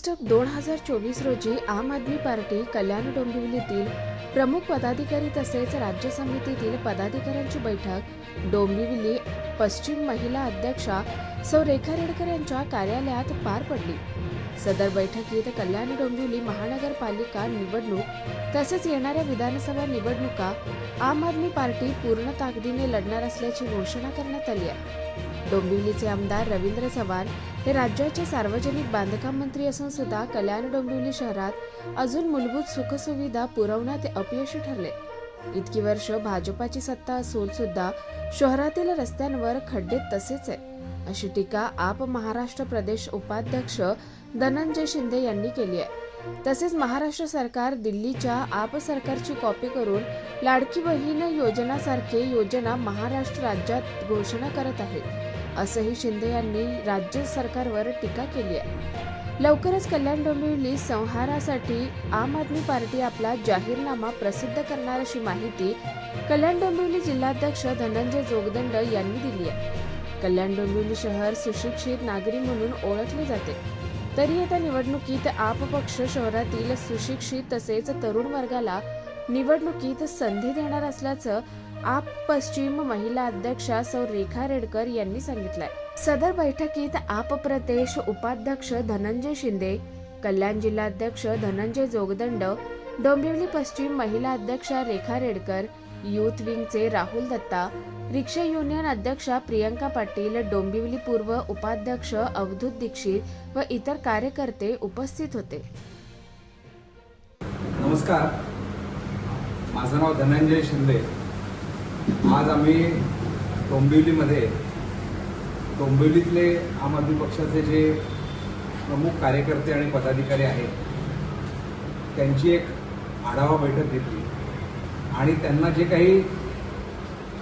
August दोन हजार चोवीस रोजी आम आदमी पार्टी कल्याण डोंबिवलीतील प्रमुख पदाधिकारी तसेच राज्य समितीतील पदाधिकाऱ्यांची बैठक. डोंबिवली पश्चिम महिला अध्यक्षा सौ रेखा रेडकर यांच्या कार्यालयात पार पडली. सदर बैठकीत कल्याण डोंबिवली महानगरपालिका निवडणूक तसेच येणाऱ्या विधानसभा निवडणुका आम आदमी पार्टी पूर्ण ताकदीने लढणार असल्याची घोषणा करण्यात आली आहे. डोंबिवलीचे आमदार रवींद्र चव्हाण हे राज्याचे सार्वजनिक बांधकाम मंत्री असून सुद्धा कल्याण डोंबिवली शहरात अजून मूलभूत सुखसुविधा पुरवण्यात अपयशी ठरले. इतकी वर्ष भाजपाची सत्ता असून सुद्धा शहरातील रस्त्यांवर खड्डे तसेच आहे अशी टीका आप महाराष्ट्र प्रदेश उपाध्यक्ष धनंजय शिंदे यांनी केली आहे. तसेच महाराष्ट्र सरकार दिल्लीच्या आप सरकारची कॉपी करून लाडकी बहीण योजनासारखे योजना महाराष्ट्र राज्यात घोषणा करत आहे. असंही शिंदे यांनी राज्य सरकारवर टीका केली आहे. लवकरच कल्याण डोंबिवली संहारासाठी आम आदमी पार्टी आपला जाहीरनामा प्रसिद्ध करणार अशी माहिती कल्याण डोंबिवली जिल्हाध्यक्ष धनंजय जोगदंड यांनी दिली आहे. कल्याण डोंबिवली शहर सुशिक्षित नागरी म्हणून ओळखले जाते. तरी येत्या निवडणुकीत आप पक्ष शहरातील सुशिक्षित तसेच तरुण वर्गाला निवडणुकीत संधी देणार असल्याचं आप पश्चिम महिला अध्यक्षा सौ रेखा रेडकर यांनी सांगितलंय. सदर बैठकीत आप प्रदेश उपाध्यक्ष धनंजय शिंदे कल्याण जिल्हाध्यक्ष धनंजय जोगदंड डोंबिवली पश्चिम महिला अध्यक्षा रेखा रेडकर युथ विंगचे राहुल दत्ता रिक्षा युनियन अध्यक्षा प्रियंका पाटील डोंबिवली पूर्व उपाध्यक्ष अवधूत दीक्षित व इतर कार्यकर्ते उपस्थित होते. नमस्कार. माझं नाव धनंजय शिंदे. आज आम्ही डोंबिवलीमध्ये डोंबिवलीतले आम आदमी पक्षाचे जे प्रमुख कार्यकर्ते आणि पदाधिकारी आहेत त्यांची एक आढावा बैठक घेतली. आणि त्यांना जे काही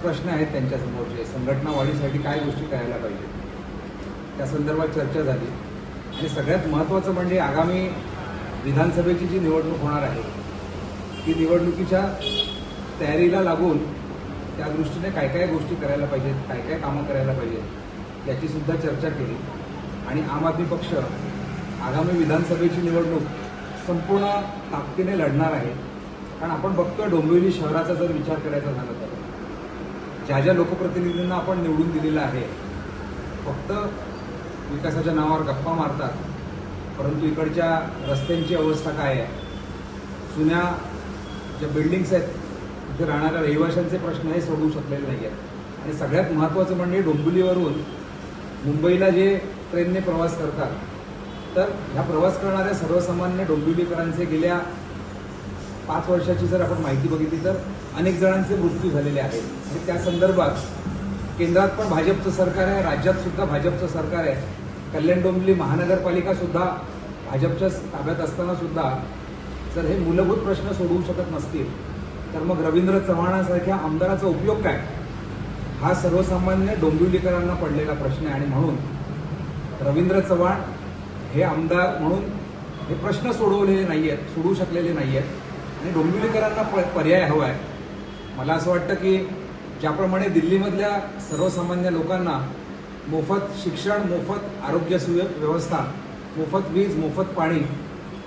प्रश्न आहेत त्यांच्यासमोरचे संघटना वाढीसाठी काय गोष्टी करायला पाहिजे त्या संदर्भात चर्चा झाली. आणि सगळ्यात महत्त्वाचं म्हणजे आगामी विधानसभेची जी निवडणूक होणार आहे ती निवडणुकीच्या तयारीला लागून त्या दृष्टीने काय काय गोष्टी करायला पाहिजेत काय काय कामं करायला पाहिजेत याची सुद्धा चर्चा केली. आणि आम आदमी पक्ष आगामी विधानसभेची निवडणूक संपूर्ण ताकदीने लढणार आहे. कारण आपण बघतोय डोंबिवली शहराचा जर विचार करायचा झाला तर. ज्या ज्या लोकप्रतिनिधींना आपण निवडून दिलेलं आहे फक्त विकासाच्या नावावर गप्पा मारतात परंतु इकडच्या रस्त्यांची अवस्था काय आहे? जुन्या ज्या बिल्डिंग्स आहेत तिथे राहणाऱ्या रहिवाशांचे प्रश्न हे सोडवू शकलेले नाही आहेत आणि सगळ्यात महत्त्वाचं म्हणजे डोंबिवलीवरून मुंबईला जे ट्रेनने प्रवास करतात तर ह्या प्रवास करणाऱ्या सर्वसामान्य डोंबिवलीकरांचे गेल्या पाच वर्षाची जर आपण माहिती बघितली तर अनेक जणांचे मृत्यू झालेले आहेत. आणि त्या संदर्भात केंद्रात पण भाजपचं सरकार आहे राज्यात सुद्धा भाजपचं सरकार आहे. कल्याण डोंबिवली महानगरपालिका सुद्धा भाजपच्या ताब्यात असताना सुद्धा जर हे मूलभूत प्रश्न सोडवू शकत नसतील तर मग रवींद्र चव्हाणासारख्या आमदाराचा उपयोग काय? हा सर्वसामान्य डोंबिवलीकरांना पडलेला प्रश्न आहे आणि म्हणून रवींद्र चव्हाण हे आमदार म्हणून हे प्रश्न सोडवलेले नाही आहेत सोडवू शकलेले नाही आहेत आणि डोंबिवलीकरांना प पर्याय हवा आहे मला असं वाटतं की ज्याप्रमाणे दिल्लीमधल्या सर्वसामान्य लोकांना मोफत शिक्षण मोफत आरोग्य सुव्य व्यवस्था मोफत वीज मोफत पाणी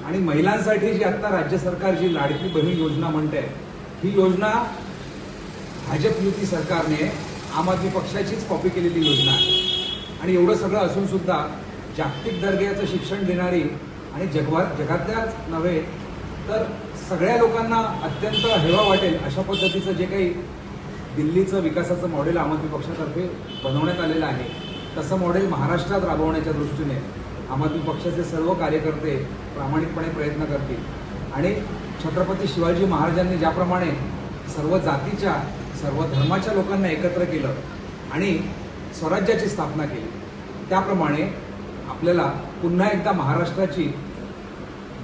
आणि महिलांसाठी जी आत्ता राज्य सरकार जी लाडकी बहीण योजना म्हणते ही योजना भाजप युती सरकारने आम आदमी पक्षाचीच कॉपी केलेली योजना आहे. आणि एवढं सगळं असून सुद्धा जागतिक दर्जाचं शिक्षण देणारी आणि जगभर जगातल्याच नव्हे तर सगळ्या लोकांना अत्यंत हेवा वाटेल अशा पद्धतीचं जे काही दिल्लीचं विकासाचं मॉडेल आम आदमी पक्षातर्फे बनवण्यात आलेलं आहे तसं मॉडेल महाराष्ट्रात राबवण्याच्या दृष्टीने आम आदमी पक्षाचे सर्व कार्यकर्ते प्रामाणिकपणे प्रयत्न करतील. आणि छत्रपती शिवाजी महाराजांनी ज्याप्रमाणे सर्व जातीच्या सर्व धर्माच्या लोकांना एकत्र केलं आणि स्वराज्याची स्थापना केली त्याप्रमाणे आपल्याला पुन्हा एकदा महाराष्ट्राची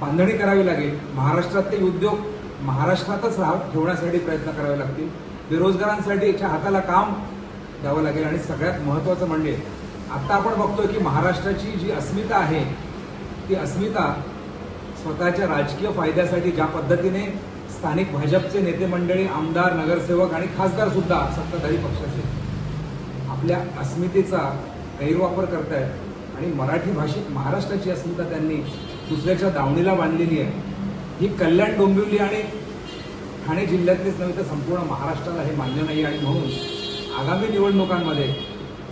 बांधणी करावी लागेल. महाराष्ट्रातले उद्योग महाराष्ट्रातच राह ठेवण्यासाठी प्रयत्न करावे लागतील. बेरोजगारांसाठी याच्या हाताला काम द्यावं लागेल आणि सगळ्यात महत्त्वाचं म्हणजे आत्ता आपण बघतोय की महाराष्ट्राची जी अस्मिता आहे ती अस्मिता स्वतःच्या राजकीय फायद्यासाठी ज्या पद्धतीने स्थानिक भाजपचे नेते मंडळी आमदार नगरसेवक आणि खासदार सुद्धा सत्ताधारी पक्षाचे आपल्या अस्मितेचा गैरवापर करतायत आणि मराठी भाषिक महाराष्ट्राची अस्मिता त्यांनी दुसऱ्याच्या दावणीला बांधलेली आहे. ही कल्याण डोंबिवली आणि ठाणे जिल्ह्यातलीच नव्हे तर संपूर्ण महाराष्ट्राला हे मान्य नाही आणि म्हणून आगामी निवडणुकांमध्ये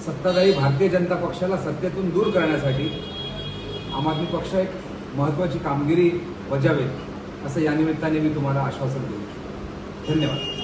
सत्ताधारी भारतीय जनता पक्षाला सत्तेतून दूर करण्यासाठी आम आदमी पक्ष एक महत्त्वाची कामगिरी बजावेल असं या निमित्ताने मी तुम्हाला आश्वासन देऊ धन्यवाद.